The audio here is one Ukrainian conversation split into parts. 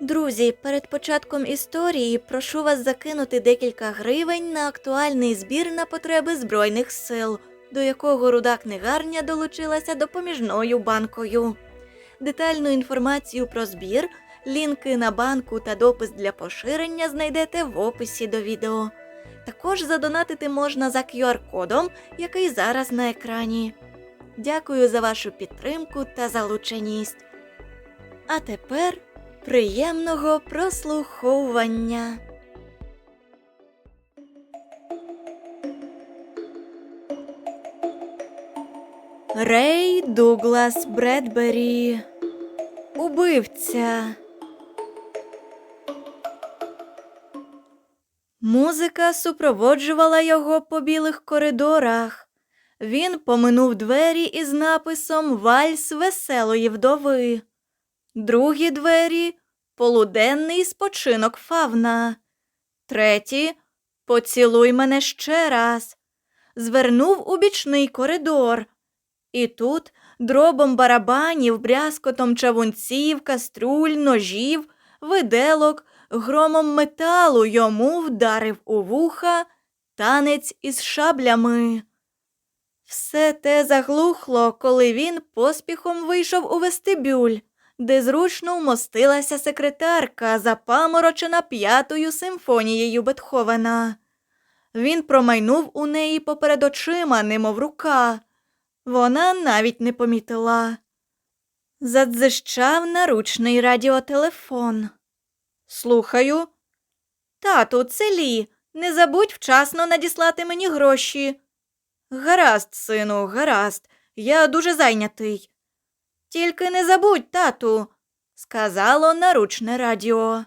Друзі, перед початком історії прошу вас закинути декілька гривень на актуальний збір на потреби Збройних сил, до якого руда книгарня долучилася допоміжною банкою. Детальну інформацію про збір, лінки на банку та допис для поширення знайдете в описі до відео. Також задонатити можна за QR-кодом, який зараз на екрані. Дякую за вашу підтримку та залученість. А тепер приємного прослуховування. Рей Дуглас Бредбері. Убивця. Музика супроводжувала його по білих коридорах. Він поминув двері із написом Вальс веселої вдови. Другі двері полуденний спочинок фавна. Треті поцілуй мене ще раз. Звернув у бічний коридор. І тут дробом барабанів, брязкотом чавунців, каструль, ножів, виделок, громом металу йому вдарив у вуха танець із шаблями. Все те заглухло, коли він поспіхом вийшов у вестибюль, де зручно вмостилася секретарка, запаморочена п'ятою симфонією Бетховена. Він промайнув у неї поперед очима, немов рука. Вона навіть не помітила. Задзищав наручний радіотелефон. Слухаю. Тату, це Лі. Не забудь вчасно надіслати мені гроші. Гаразд, сину, гаразд. Я дуже зайнятий. Тільки не забудь, тату, сказало наручне радіо.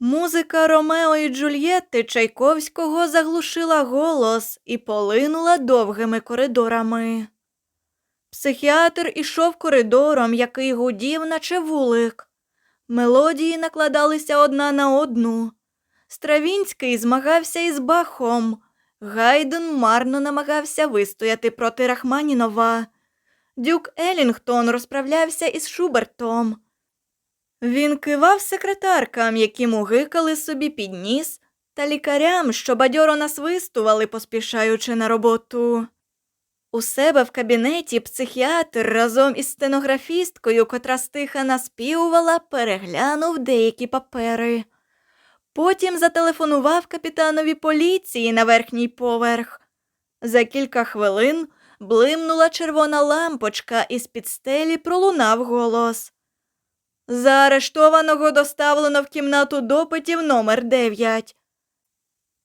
Музика Ромео і Джульєтти Чайковського заглушила голос і полинула довгими коридорами. Психіатр ішов коридором, який гудів, наче вулик. Мелодії накладалися одна на одну. Стравінський змагався із Бахом. Гайден марно намагався вистояти проти Рахманінова. Дюк Елінгтон розправлявся із Шубертом. Він кивав секретаркам, які мугикали собі під ніс, та лікарям, що бадьоро насвистували, поспішаючи на роботу. У себе в кабінеті психіатр разом із стенографісткою, котра стиха наспівувала, переглянув деякі папери. Потім зателефонував капітанові поліції на верхній поверх. За кілька хвилин блимнула червона лампочка, і з-під стелі пролунав голос. Заарештованого доставлено в кімнату допитів номер 9.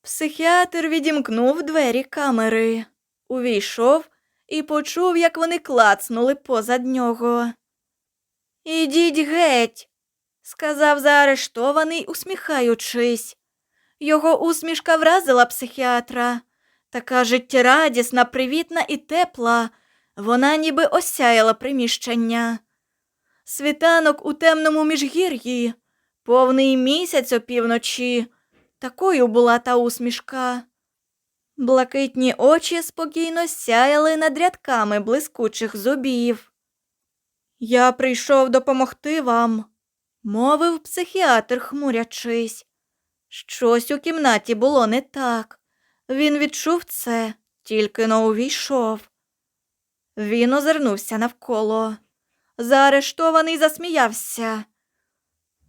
Психіатр відімкнув двері камери, увійшов і почув, як вони клацнули позад нього. Ідіть геть, сказав заарештований, усміхаючись. Його усмішка вразила психіатра. Така життєрадісна, привітна і тепла. Вона ніби осяяла приміщення. Світанок у темному міжгір'ї, повний місяць опівночі. Такою була та усмішка. Блакитні очі спокійно сяяли над рядками блискучих зубів. Я прийшов допомогти вам, мовив психіатр, хмурячись. Щось у кімнаті було не так. Він відчув це, тільки но увійшов. Він озирнувся навколо. Заарештований засміявся.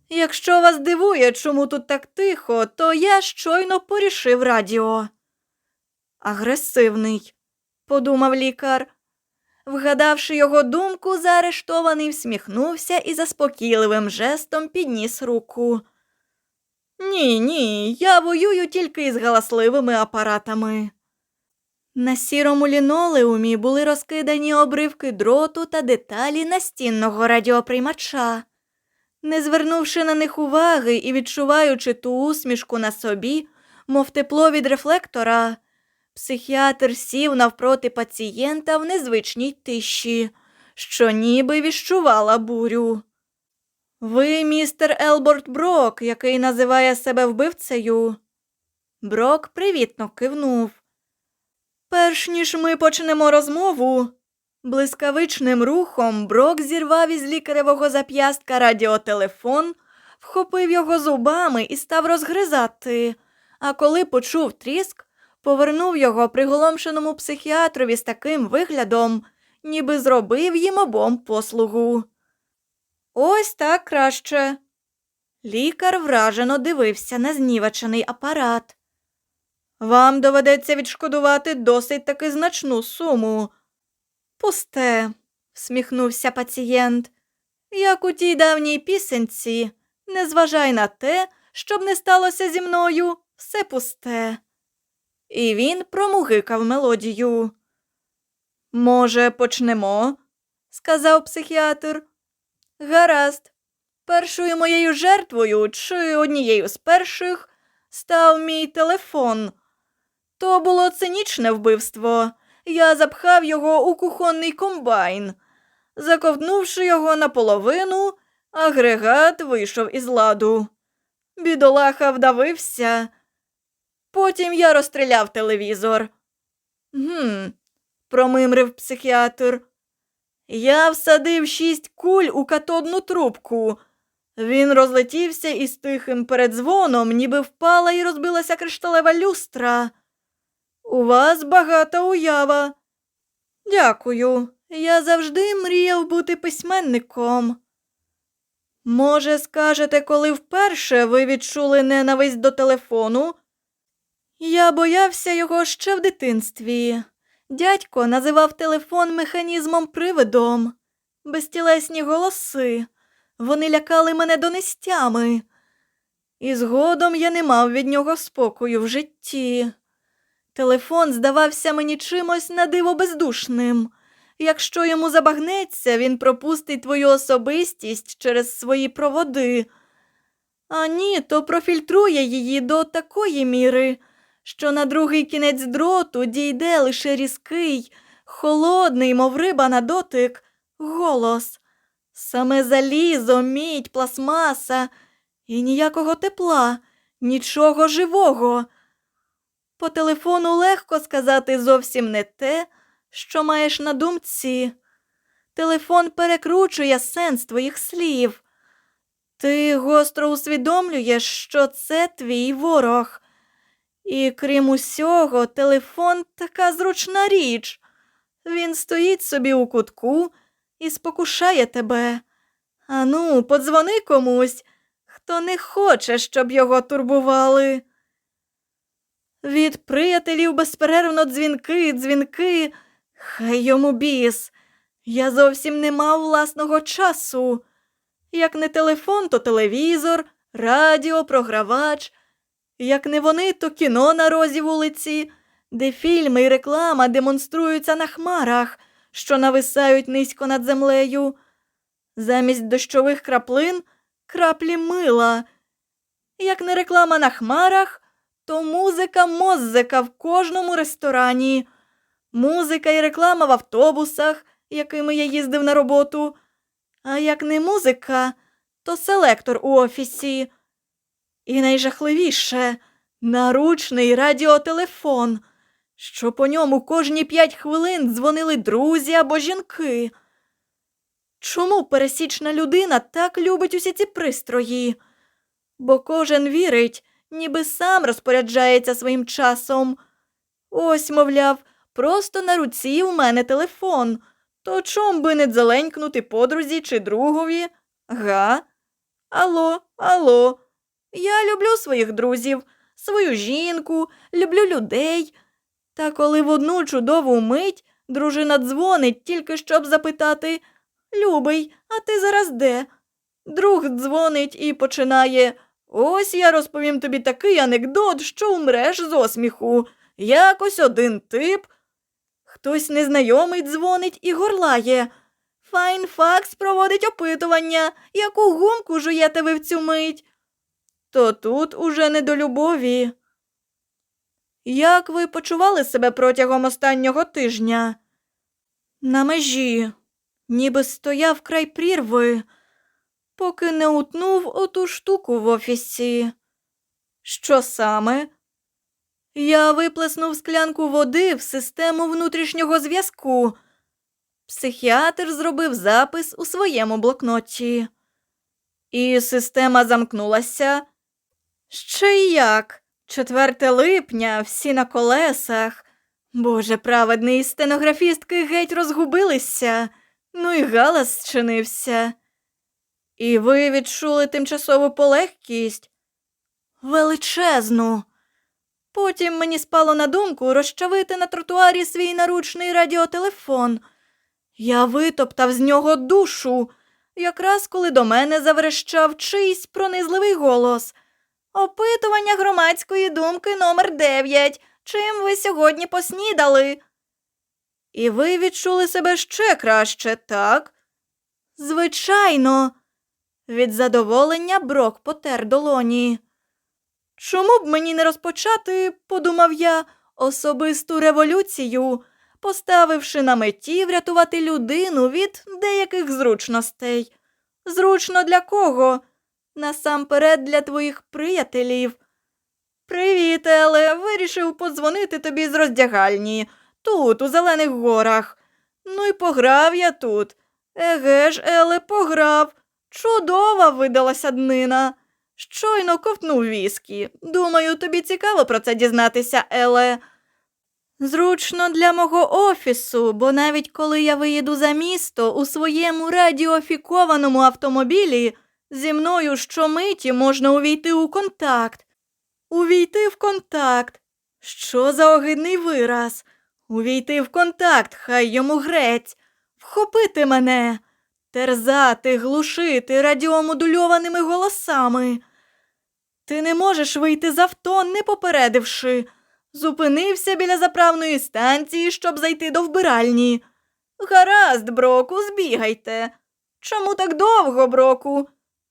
Якщо вас дивує, чому тут так тихо, то я щойно порішив радіо. Агресивний, подумав лікар. Вгадавши його думку, заарештований всміхнувся і заспокійливим жестом підніс руку. Ні, ні, я воюю тільки із галасливими апаратами. На сірому лінолеумі були розкидані обривки дроту та деталі настінного радіоприймача. Не звернувши на них уваги і відчуваючи ту усмішку на собі, мов тепло від рефлектора, психіатр сів навпроти пацієнта в незвичній тиші, що ніби віщувала бурю. Ви містер Елборт Брок, який називає себе вбивцею. Брок привітно кивнув. Перш ніж ми почнемо розмову, блискавичним рухом Брок зірвав із лікаревого зап'ястка радіотелефон, вхопив його зубами і став розгризати. А коли почув тріск, повернув його приголомшеному психіатрові з таким виглядом, ніби зробив їм обом послугу. Ось так краще. Лікар вражено дивився на знівечений апарат. Вам доведеться відшкодувати досить таки значну суму. Пусте, всміхнувся пацієнт. Як у тій давній пісенці, не зважай на те, щоб не сталося зі мною, все пусте. І він промугикав мелодію. Може, почнемо? сказав психіатр. Гаразд. Першою моєю жертвою чи однією з перших став мій телефон. То було цинічне вбивство. Я запхав його у кухонний комбайн. Заковтнувши його наполовину, агрегат вийшов із ладу. Бідолаха вдавився. Потім я розстріляв телевізор. Гм, промимрив психіатр. Я всадив шість куль у катодну трубку. Він розлетівся із тихим передзвоном, ніби впала і розбилася кришталева люстра. У вас багата уява. Дякую. Я завжди мріяв бути письменником. Може, скажете, коли вперше ви відчули ненависть до телефону? Я боявся його ще в дитинстві. Дядько називав телефон механізмом привидом, безтілесні голоси. Вони лякали мене донестями. І згодом я не мав від нього спокою в житті. Телефон здавався мені чимось на диво бездушним. Якщо йому забагнеться, він пропустить твою особистість через свої проводи. А ні, то профільтрує її до такої міри, що на другий кінець дроту дійде лише різкий, холодний, мов риба на дотик, голос. Саме залізо, мідь, пластмаса і ніякого тепла, нічого живого. По телефону легко сказати зовсім не те, що маєш на думці. Телефон перекручує сенс твоїх слів. Ти гостро усвідомлюєш, що це твій ворог. І крім усього, телефон така зручна річ. Він стоїть собі у кутку і спокушає тебе. Ану, подзвони комусь, хто не хоче, щоб його турбували. Від приятелів безперервно дзвінки, дзвінки. Хай йому біс. Я зовсім не мав власного часу. Як не телефон, то телевізор, радіо, програвач. Як не вони, то кіно на розі вулиці, де фільми і реклама демонструються на хмарах, що нависають низько над землею. Замість дощових краплин краплі мила. Як не реклама на хмарах, то музика моззика в кожному ресторані, музика і реклама в автобусах, якими я їздив на роботу. А як не музика, то селектор у офісі. І найжахливіше наручний радіотелефон, що по ньому кожні п'ять хвилин дзвонили друзі або жінки. Чому пересічна людина так любить усі ці пристрої? Бо кожен вірить, ніби сам розпоряджається своїм часом. Ось, мовляв, просто на руці у мене телефон. То чом би не дзеленькнути подрузі чи другові? Га? Алло, алло. Я люблю своїх друзів, свою жінку, люблю людей. Та коли в одну чудову мить дружина дзвонить тільки щоб запитати Любий, а ти зараз де? Друг дзвонить і починає Ось я розповім тобі такий анекдот, що умреш з осміху. Якось один тип. Хтось незнайомий дзвонить і горлає. Файнфакс проводить опитування, яку гумку жуєте ви в цю мить. То тут уже не до любові. Як ви почували себе протягом останнього тижня? На межі, ніби стояв край прірви, поки не утнув оту штуку в офісі. Що саме? Я виплеснув склянку води в систему внутрішнього зв'язку. Психіатр зробив запис у своєму блокноті. І система замкнулася. Ще й як? 4 липня, всі на колесах. Боже праведний, стенографістки геть розгубилися, ну і галас зчинився. І ви відчули тимчасову полегкість? Величезну. Потім мені спало на думку розчавити на тротуарі свій наручний радіотелефон. Я витоптав з нього душу, якраз коли до мене заверещав чийсь пронизливий голос. Опитування громадської думки номер 9 Чим ви сьогодні поснідали? І ви відчули себе ще краще, так? Звичайно. Від задоволення Брок потер долоні. Чому б мені не розпочати, подумав я, особисту революцію, поставивши на меті врятувати людину від деяких зручностей. Зручно для кого? Насамперед для твоїх приятелів. Привіт, Еле. Вирішив подзвонити тобі з роздягальні, тут, у Зелених горах. Ну і пограв я тут. Еге ж, Еле, пограв. Чудова видалася днина. Щойно ковтнув віскі. Думаю, тобі цікаво про це дізнатися, Еле. Зручно для мого офісу, бо навіть коли я виїду за місто у своєму радіофікованому автомобілі, зі мною щомиті можна увійти у контакт. Увійти в контакт. Що за огидний вираз? Увійти в контакт, хай йому грець, вхопити мене, терзати, глушити радіомодульованими голосами. Ти не можеш вийти з авто, не попередивши. Зупинився біля заправної станції, щоб зайти до вбиральні. Гаразд, броку, збігайте. Чому так довго, броку?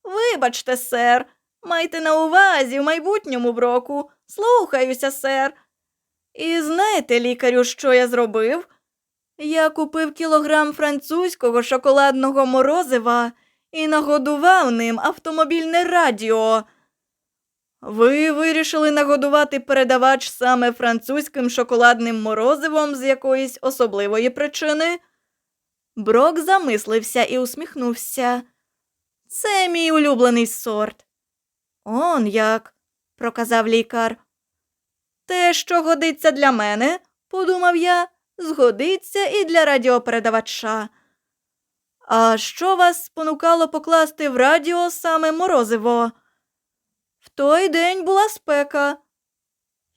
Вибачте, сер. Майте на увазі в майбутньому броку. Слухаюся, сер. І знаєте, лікарю, що я зробив? Я купив кілограм французького шоколадного морозива і нагодував ним автомобільне радіо. Ви вирішили нагодувати передавач саме французьким шоколадним морозивом з якоїсь особливої причини? Брок замислився і усміхнувся. Це мій улюблений сорт. Он як, проказав лікар. Те, що годиться для мене, подумав я, згодиться і для радіопередавача. А що вас спонукало покласти в радіо саме морозиво? В той день була спека.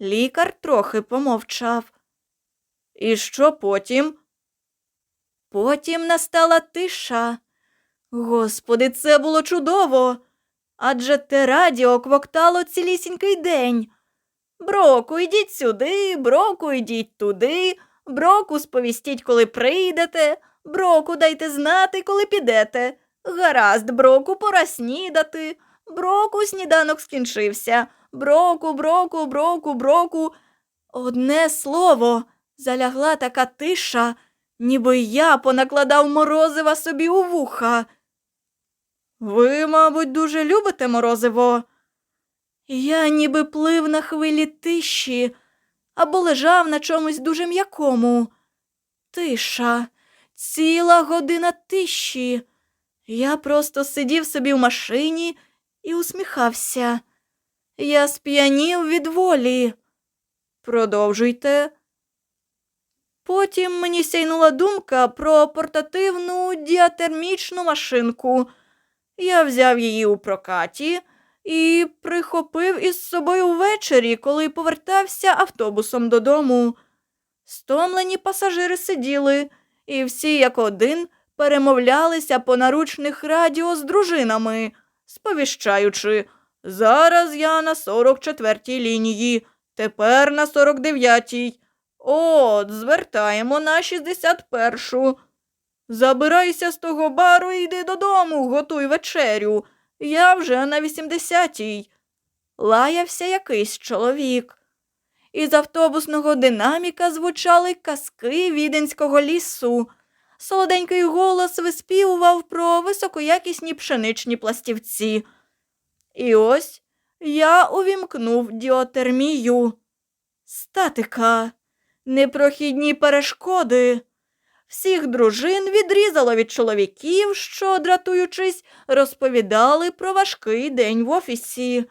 Лікар трохи помовчав. І що потім? Потім настала тиша. Господи, це було чудово. Адже те радіо квоктало цілісінький день. Броку, йдіть сюди, броку, йдіть туди, броку, сповістіть, коли прийдете, броку, дайте знати, коли підете. Гаразд, броку, пора снідати. Броку, сніданок скінчився. Броку, броку, броку, броку. Одне слово, залягла така тиша, ніби я понакладав морозива собі у вуха. Ви, мабуть, дуже любите морозиво? Я ніби плив на хвилі тиші або лежав на чомусь дуже м'якому. Тиша, ціла година тиші. Я просто сидів собі в машині і усміхався. Я сп'янів від волі. Продовжуйте. Потім мені сяйнула думка про портативну діатермічну машинку. Я взяв її у прокаті і прихопив із собою ввечері, коли повертався автобусом додому. Стомлені пасажири сиділи, і всі як один перемовлялися по наручних радіо з дружинами, сповіщаючи Зараз я на 44-й лінії, тепер на 49-й. От, звертаємо на 61-шу. Забирайся з того бару і йди додому, готуй вечерю. Я вже на 80-й. Лаявся якийсь чоловік. Із автобусного динаміка звучали казки віденського лісу. Солоденький голос виспівував про високоякісні пшеничні пластівці. І ось я увімкнув діотермію. Статика, непрохідні перешкоди. Всіх дружин відрізало від чоловіків, що, дратуючись, розповідали про важкий день в офісі.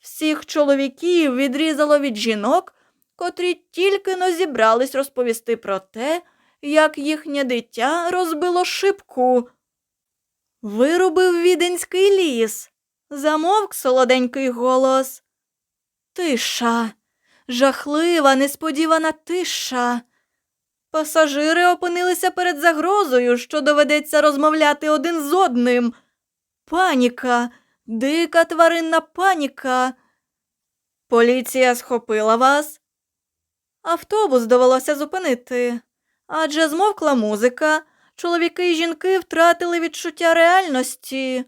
Всіх чоловіків відрізало від жінок, котрі тільки но зібрались розповісти про те, як їхнє дитя розбило шибку. Вирубив віденський ліс. Замовк солоденький голос. Тиша, жахлива, несподівана тиша. Пасажири опинилися перед загрозою, що доведеться розмовляти один з одним. Паніка, дика тваринна паніка. Поліція схопила вас. Автобус довелося зупинити, адже змовкла музика. Чоловіки і жінки втратили відчуття реальності,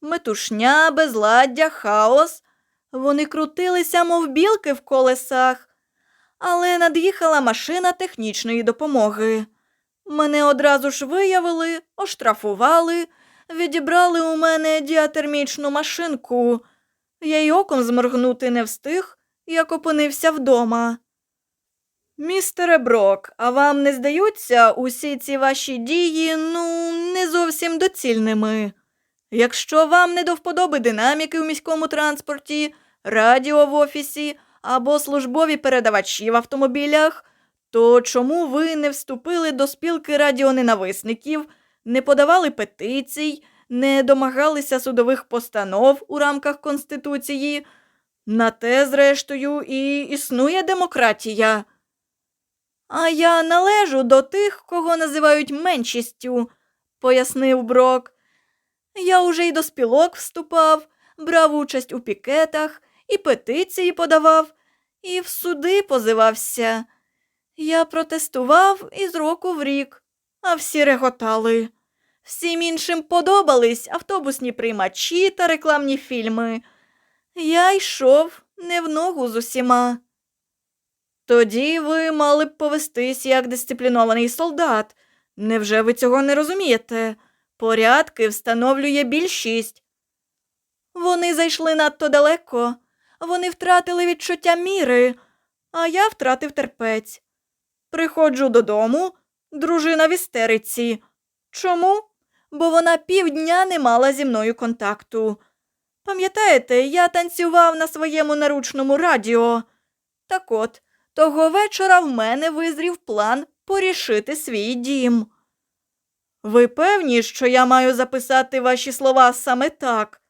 метушня, безладдя, хаос. Вони крутилися, мов білки в колесах, але над'їхала машина технічної допомоги. Мене одразу ж виявили, оштрафували, відібрали у мене діатермічну машинку. Я й оком зморгнути не встиг, як опинився вдома. Містере Брок, а вам не здаються усі ці ваші дії, ну, не зовсім доцільними? Якщо вам не до вподоби динаміки в міському транспорті, радіо в офісі або службові передавачі в автомобілях, то чому ви не вступили до спілки радіоненависників, не подавали петицій, не домагалися судових постанов у рамках Конституції? На те, зрештою, і існує демократія. А я належу до тих, кого називають меншістю, пояснив Брок. Я уже й до спілок вступав, брав участь у пікетах, і петиції подавав, і в суди позивався. Я протестував із року в рік, а всі реготали. Всім іншим подобались автобусні приймачі та рекламні фільми. Я йшов не в ногу з усіма. Тоді ви мали б повестись як дисциплінований солдат. Невже ви цього не розумієте? Порядки встановлює більшість. Вони зайшли надто далеко, вони втратили відчуття міри, а я втратив терпець. Приходжу додому, дружина в істериці. Чому? Бо вона півдня не мала зі мною контакту. Пам'ятаєте, я танцював на своєму наручному радіо. Так от, того вечора в мене визрів план порішити свій дім. Ви певні, що я маю записати ваші слова саме так?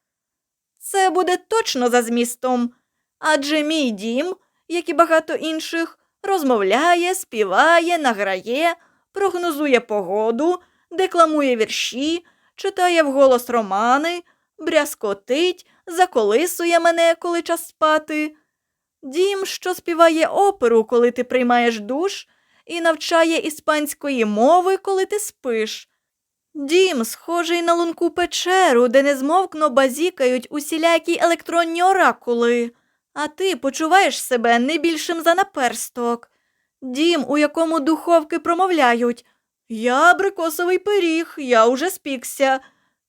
Це буде точно за змістом, адже мій дім, як і багато інших, розмовляє, співає, награє, прогнозує погоду, декламує вірші, читає вголос романи, брязкотить, заколисує мене, коли час спати. Дім, що співає оперу, коли ти приймаєш душ, і навчає іспанської мови, коли ти спиш. Дім, схожий на лунку печеру, де незмовкно базікають усілякі електронні оракули, а ти почуваєш себе не більшим за наперсток. Дім, у якому духовки промовляють Я абрикосовий пиріг, я уже спікся,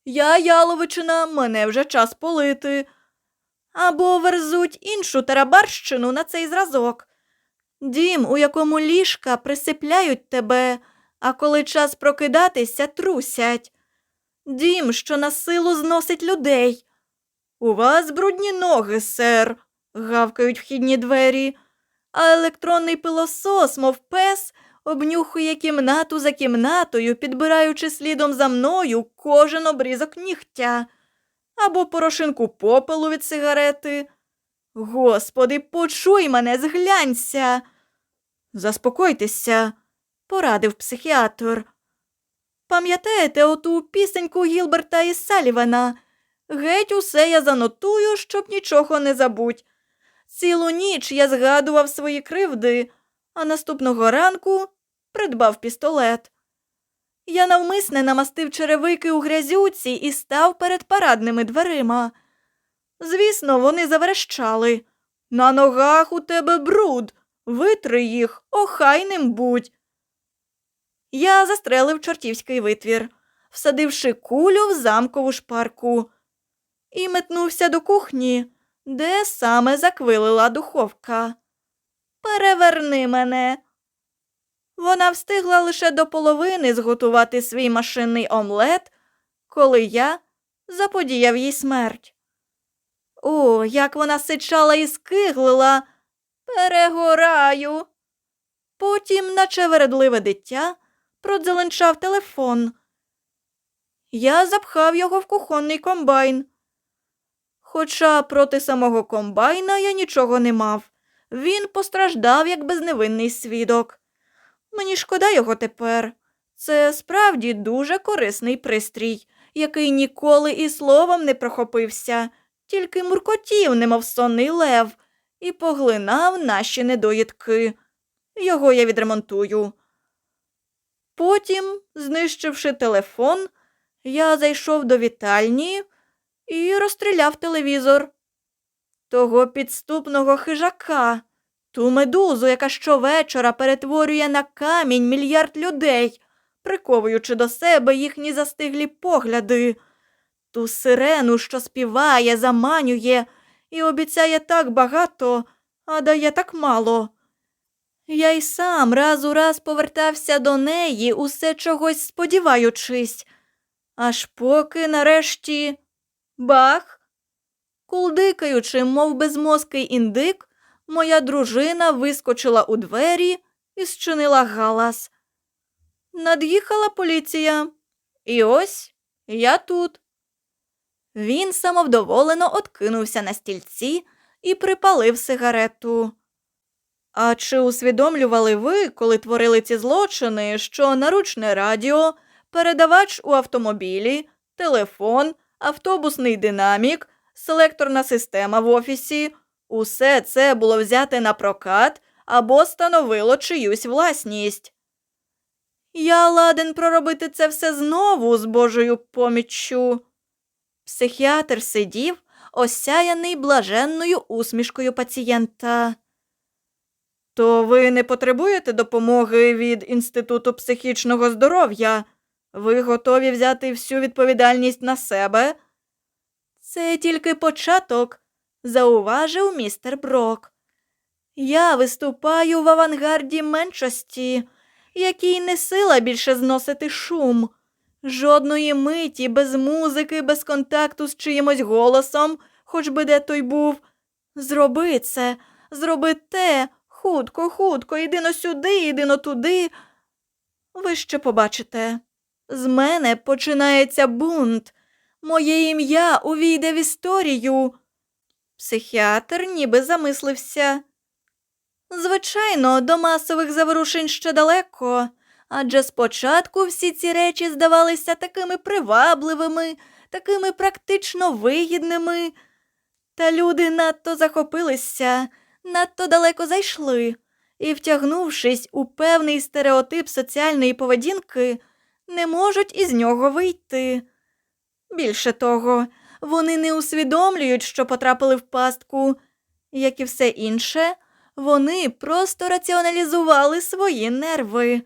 я яловичина, мене вже час полити. Або верзуть іншу тарабарщину на цей зразок. Дім, у якому ліжка присипляють тебе, а коли час прокидатися, трусять. Дім, що на силу зносить людей. У вас брудні ноги, сер, гавкають вхідні двері, а електронний пилосос, мов пес, обнюхує кімнату за кімнатою, підбираючи слідом за мною кожен обрізок нігтя або порошинку попелу від сигарети. Господи, почуй мене, зглянься. Заспокойтеся, порадив психіатр. Пам'ятаєте оту пісеньку Гілберта і Салівана? Геть усе я занотую, щоб нічого не забудь. Цілу ніч я згадував свої кривди, а наступного ранку придбав пістолет. Я навмисне намастив черевики у грязюці і став перед парадними дверима. Звісно, вони заверещали. На ногах у тебе бруд, витри їх, охайним будь. Я застрелив чортівський витвір, всадивши кулю в замкову шпарку, і метнувся до кухні, де саме заквилила духовка. Переверни мене. Вона встигла лише до половини зготувати свій машинний омлет, коли я заподіяв їй смерть. О, як вона сичала і скиглила. Перегораю. Потім, наче вередливе дитя, продзеленчав телефон. Я запхав його в кухонний комбайн. Хоча проти самого комбайна я нічого не мав. Він постраждав як безневинний свідок. Мені шкода його тепер. Це справді дуже корисний пристрій, який ніколи і словом не прохопився, тільки муркотів, немов сонний лев, і поглинав наші недоїдки. Його я відремонтую. Потім, знищивши телефон, я зайшов до вітальні і розстріляв телевізор. Того підступного хижака, ту медузу, яка щовечора перетворює на камінь мільярд людей, приковуючи до себе їхні застиглі погляди, ту сирену, що співає, заманює і обіцяє так багато, а дає так мало. Я й сам раз у раз повертався до неї, усе чогось сподіваючись, аж поки нарешті бах. Кулдикаючи, мов безмозкий індик, моя дружина вискочила у двері і зчинила галас. Над'їхала поліція. І ось я тут. Він самовдоволено откинувся на стільці і припалив сигарету. А чи усвідомлювали ви, коли творили ці злочини, що наручне радіо, передавач у автомобілі, телефон, автобусний динамік, селекторна система в офісі, усе це було взяте на прокат або становило чиюсь власність? Я ладен проробити це все знову з Божою поміччю. Психіатр сидів, осяяний блаженною усмішкою пацієнта. То ви не потребуєте допомоги від Інституту психічного здоров'я? Ви готові взяти всю відповідальність на себе? Це тільки початок, зауважив містер Брок. Я виступаю в авангарді меншості, якій не сила більше зносити шум. Жодної миті без музики, без контакту з чиїмось голосом, хоч би де той був. Зроби це, зроби те, хутко, хутко, іди но сюди, іди но туди. Ви ще побачите. З мене починається бунт. Моє ім'я увійде в історію. Психіатр ніби замислився. Звичайно, до масових заворушень ще далеко, адже спочатку всі ці речі здавалися такими привабливими, такими практично вигідними. Та люди надто захопилися, надто далеко зайшли і, втягнувшись у певний стереотип соціальної поведінки, не можуть із нього вийти. Більше того, вони не усвідомлюють, що потрапили в пастку, як і все інше, вони просто раціоналізували свої нерви.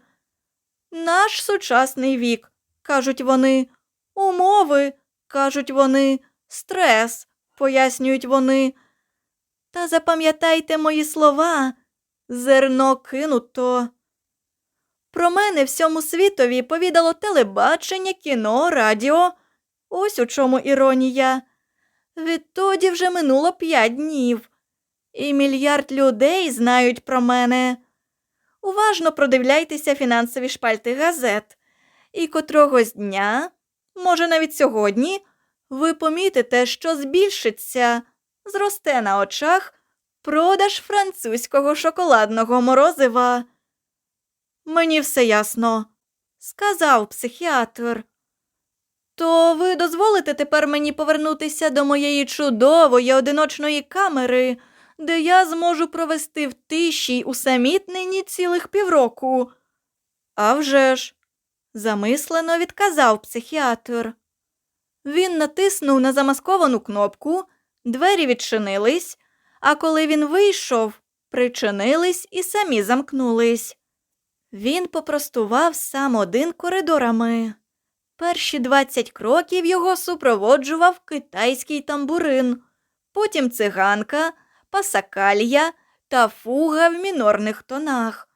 Наш сучасний вік, кажуть вони, умови, кажуть вони, стрес, пояснюють вони. Та запам'ятайте мої слова, зерно кинуто. Про мене всьому світові повідало телебачення, кіно, радіо. Ось у чому іронія. Відтоді вже минуло п'ять днів, і мільярд людей знають про мене. Уважно продивляйтеся фінансові шпальти газет, і котрогось дня, може, навіть сьогодні, ви помітите, що збільшиться, зросте на очах продаж французького шоколадного морозива. Мені все ясно, сказав психіатр. То ви дозволите тепер мені повернутися до моєї чудової одиночної камери, де я зможу провести в тиші й усамітненні цілих півроку? «А вже ж», – замислено відказав психіатр. Він натиснув на замасковану кнопку, двері відчинились, а коли він вийшов, причинились і самі замкнулись. Він попростував сам один коридорами. Перші двадцять кроків його супроводжував китайський тамбурин, потім циганка, пасакалія та фуга в мінорних тонах.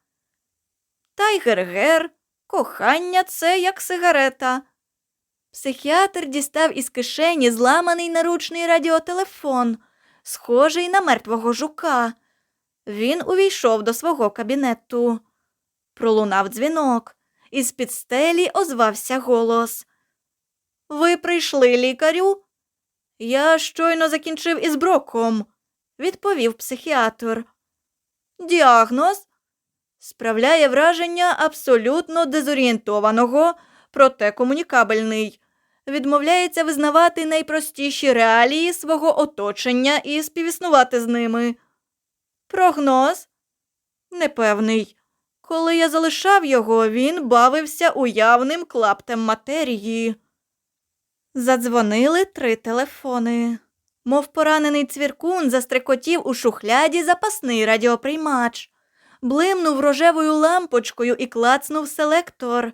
Тайгер-гер, кохання це як сигарета. Психіатр дістав із кишені зламаний наручний радіотелефон, схожий на мертвого жука. Він увійшов до свого кабінету. Пролунав дзвінок. Із під стелі озвався голос. Ви прийшли, лікарю? Я щойно закінчив із броком, відповів психіатр. Діагноз справляє враження абсолютно дезорієнтованого, проте комунікабельний. Відмовляється визнавати найпростіші реалії свого оточення і співіснувати з ними. Прогноз непевний. Коли я залишав його, він бавився уявним клаптем матерії. Задзвонили три телефони. Мов поранений цвіркун застрекотів у шухляді запасний радіоприймач, блимнув рожевою лампочкою і клацнув селектор.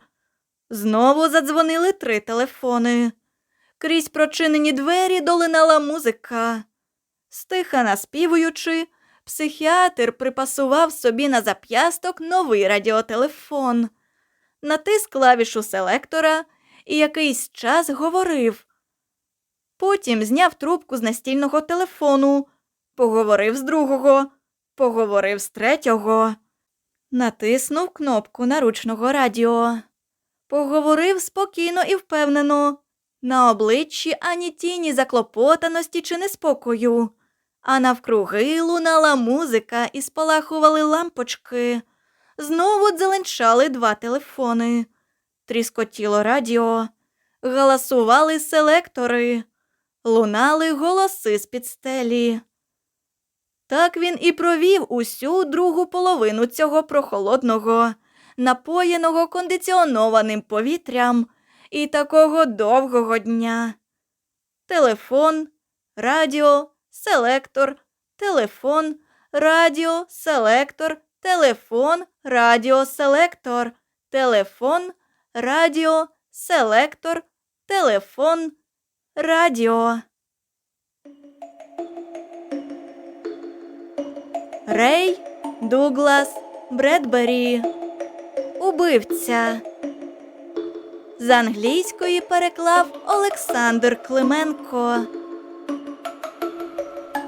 Знову задзвонили три телефони. Крізь прочинені двері долинала музика. Стиха наспівуючи, психіатр припасував собі на зап'ясток новий радіотелефон, натис клавішу селектора і якийсь час говорив. Потім зняв трубку з настільного телефону, поговорив з другого, поговорив з третього, натиснув кнопку наручного радіо. Поговорив спокійно і впевнено, на обличчі ані тіні заклопотаності чи неспокою, а навкруги лунала музика і спалахували лампочки. Знову дзеленчали два телефони. Тріскотіло радіо, галасували селектори, лунали голоси з під стелі. Так він і провів усю другу половину цього прохолодного, напоєного кондиціонованим повітрям і такого довгого дня. Телефон, радіо, селектор, телефон, радіо, селектор, телефон, радіо, селектор, телефон, радіо, селектор, телефон, радіо. Рей Дуглас Бредбері. Убивця. З англійської переклав Олександр Клименко.